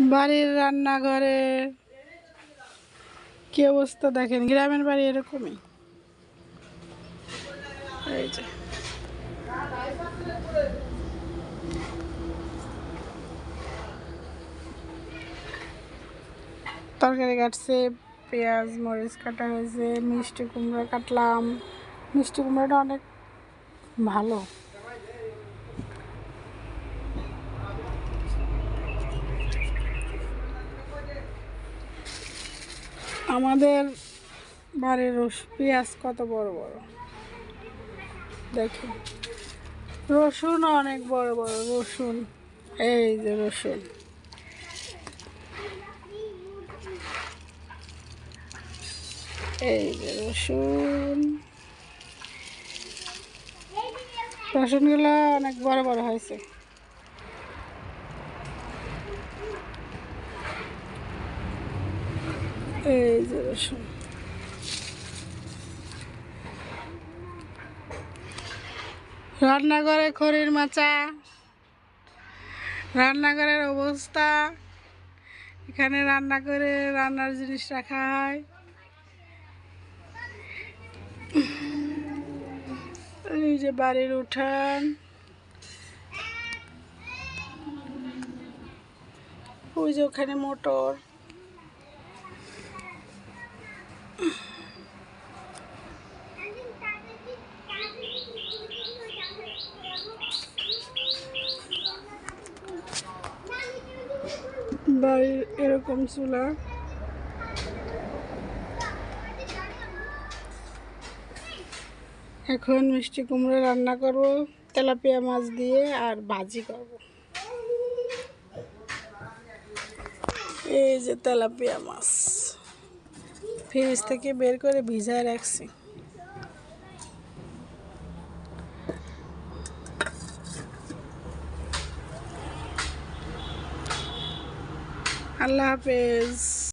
বাড়ির রান্নাঘরে কি অবস্থা দেখেন? গ্রামের বাড়ি এরকমই। তরকারি কাটছে, পেঁয়াজ, মরিচ কাটা হয়েছে, মিষ্টি কুমড়া কাটলাম। মিষ্টি কুমড়াটা অনেক ভালো। আমাদের বাড়ির পেঁয়াজ কত বড় বড়? দেখুন। রসুন অনেক বড় বড়, রসুন, এই যে রসুন। এই যে রসুন। রসুনগুলো অনেক বড় বড় হয়েছে। এই রান্নাঘরে খড়ির মাচা, রান্নাঘরের অবস্থা। এখানে রান্না করে রান্নার জিনিস রাখা হয়। এই যে বাড়ির উঠান। ওই যে ওখানে মোটর। বাড়ির এরকম চুলা। এখন মিষ্টি কুমড়ো রান্না করব, তেলাপিয়া মাছ দিয়ে আর ভাজি করব। এই যে তেলাপিয়া মাছ। ফ্রিজ থেকে বের করে ভিজায় রাখছি। আল্লাহ হাফেজ